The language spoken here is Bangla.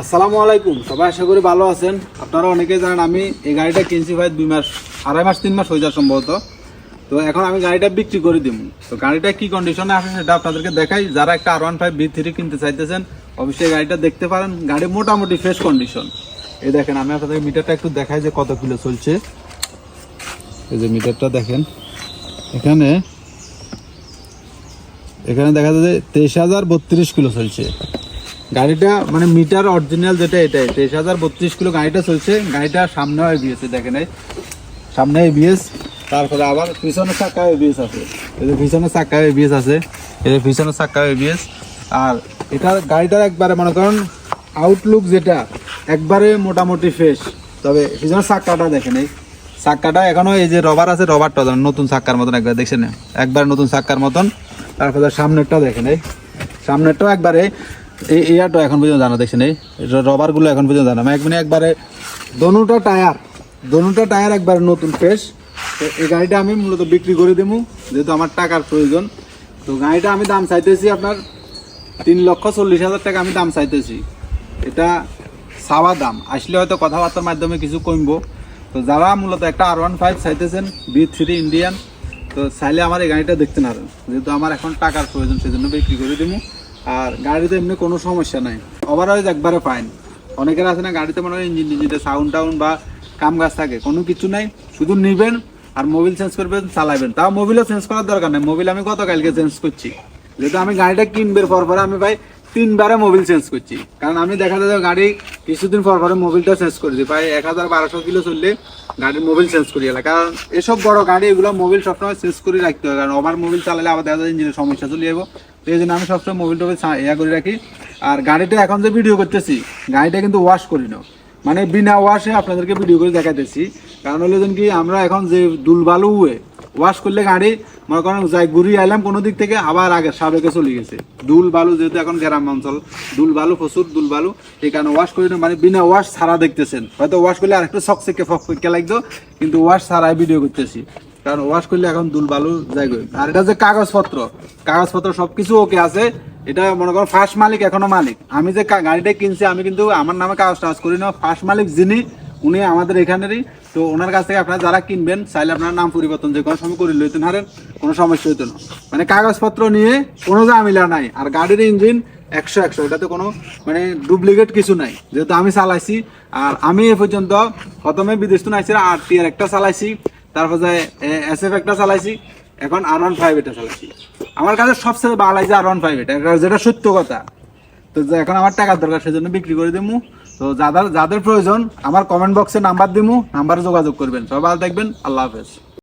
আসসালামু আলাইকুম। সবাই আশা করি ভালো আছেন। আপনারা অনেকেই জানেন আমি এই গাড়িটা কিনছি ভাই দুই মাস, আড়াই মাস, তিন মাস হয়ে যায় সম্ভবত। তো এখন আমি গাড়িটা বিক্রি করে দিব তো গাড়িটা কি কন্ডিশনে আছে সেটা আপনাদেরকে দেখাই। যারা একটা R one five B three কিনতে চাইতেছেন, অবশ্যই গাড়িটা দেখতে পারেন। গাড়ি মোটামুটি ফ্রেশ কন্ডিশন এই দেখেন, আমি আপনাদের মিটারটা একটু দেখাই যে কত কিলো চলছে। এই যে মিটারটা দেখেন। এখানে এখানে দেখা যায় যে তেইশ হাজার বত্রিশ কিলো চলছে। গাড়িটা মানে মিটার অরিজিনাল যেটা এটাই তেইশ হাজার বত্রিশ কিলো গাড়িটা চলছে। গাড়িটা সামনে এবিএস দেখেন এই। সামনে এবিএস তারপরে আবার পিছনের চাকা এবিএস আছে। যে পিছনের চাকা এবিএস আছে যে পিছনের চাকা এবিএস। আর এটার গাড়িটার একবারে মনে করেন আউটলুক যেটা একবারে মোটামুটি ফ্রেশ তবে পিছনের চাকাটা দেখেন এই। চাক্কাটা এখনও এই যে রবার আছে রবারটা দেখেন, নতুন চাক্কার মতন একবার দেখছেন? একবার নতুন চাক্কার মতন। তারপরে সামনেরটা দেখেন এই। সামনেরটাও একবারে এই ইয়ারটা এখন পর্যন্ত জানা, দেখছেন এই রবারগুলো এখন পর্যন্ত জানা। মানে একবারে দোনোটা টায়ার দোনোটা টায়ার একবারে নতুন ফ্রেশ তো এই গাড়িটা আমি মূলত বিক্রি করে দেবো, যেহেতু আমার টাকার প্রয়োজন। তো গাড়িটা আমি দাম চাইতেছি আপনার তিন লক্ষ চল্লিশ হাজার টাকা আমি দাম চাইতেছি। এটা সাওয়া দাম। আসলে হয়তো কথাবার্তার মাধ্যমে কিছু কমবো তো যারা মূলত একটা আর ওয়ান ফাইভ চাইতেছেন বি থ্রি ইন্ডিয়ান তো চাইলে আমার এই গাড়িটা দেখতে না। যেহেতু আমার এখন টাকার প্রয়োজন, সেজন্য বিক্রি করে দেবো। আর গাড়িতে এমনি কোনো সমস্যা নাই। ওভারঅয়েজ একবারে ফাইন অনেকের আছে না, গাড়িতে মনে হয় ইঞ্জিন ইঞ্জিনে সাউন্ড টাউন বা কাম গাছ থাকে। কোনো কিছু নাই, শুধু নিবেন আর মোবিল চেঞ্জ করবেন, চালাবেন। তাও মোবিলও চেঞ্জ করার দরকার নেই। মোবিল আমি গতকালকে চেঞ্জ করছি। যেহেতু আমি গাড়িটা কিনবের পর পরে আমি ভাই তিনবারে মোবিল চেঞ্জ করছি। কারণ আমি দেখা যায় গাড়ি কিছুদিন পর পরে মোবিলটা চেঞ্জ করে দিই। প্রায় এক হাজার বারোশো কিলো চললে গাড়ির মোবিল চেঞ্জ করি এলা কারণ এসব বড় গাড়ি এগুলো মোবিল সবসময় চেঞ্জ করে রাখতে হবে কারণ আমার মোবিল চালালে আবার দেখা যায় ইঞ্জিনের সমস্যা চলে যাব। তো এই জন্য আমি সবসময় মোবিল টোবিল চা- ইয়া করে রাখি। আর গাড়িটা এখন যে ভিডিও করতেছি, গাড়িটা কিন্তু ওয়াশ করি না। মানে বিনা ওয়াশে আপনাদেরকে ভিডিও করে দেখাইতেছি। কারণ হলো কি, আমরা এখন যে দুলবালু উয়ে ওয়াশ করলে গাড়ি, মনে করেন যাই ঘুরিয়ে আইলাম, কোনো দিক থেকে আবার আগে সাবেকে চলে গেছে। দুল বালু যেহেতু এখন গ্রাম অঞ্চল দুল বালু প্রচুর দুল বালু এই কারণে ওয়াশ করি না। মানে বিনা ওয়াশ ছাড়া দেখতেছেন। হয়তো ওয়াশ করলে আরেকটু সকসেকে ফকফকে লাগতো, কিন্তু ওয়াশ ছাড়াই ভিডিও করতেছি। কারণ ওয়াশ করলে এখন দুল বালু যাই আর এটা যে কাগজপত্র কাগজপত্র সবকিছু ওকে আছে। এটা মনে করো ফার্স্ট মালিক এখনও মালিক। আমি যে গাড়িটা কিনছি, আমি কিন্তু আমার নামে কাগজ টাগজ করি না। ফার্স্ট মালিক যিনি, উনি আমাদের এখানেরই। তো ওনার কাছ থেকে আপনারা যারা কিনবেন, চাইলে আপনার নাম পরিবর্তন যে কোনো সময় করে লইতেন হারেন, কোনো সমস্যা হইতো না। মানে কাগজপত্র নিয়ে কোনো ঝামেলা নাই। আর গাড়ির ইঞ্জিন একশো একশো, এটাতে কোনো মানে ডুপ্লিকেট কিছু নাই। যেহেতু আমি চালাইছি, আর আমি এ পর্যন্ত প্রথমে বিদেশ তো নাইছি আর টি আর একটা চালাইছি। তারপর যে এস এফ একটা চালাইছি, এখন আর ওয়ান ফাইভ এটা চালাইছি। আমার কাছে সবচেয়ে ভালো লাগছে আর ওয়ান ফাইভ এটা যেটা সত্য কথা। তো এখন আমার টাকার দরকার, সেজন্য বিক্রি করে দিমু। তো যাদের যাদের প্রয়োজন, আমার কমেন্ট বক্সে নাম্বার দিমু নাম্বারে যোগাযোগ করবেন। সবাই ভালো থাকবেন, আল্লাহ হাফেজ।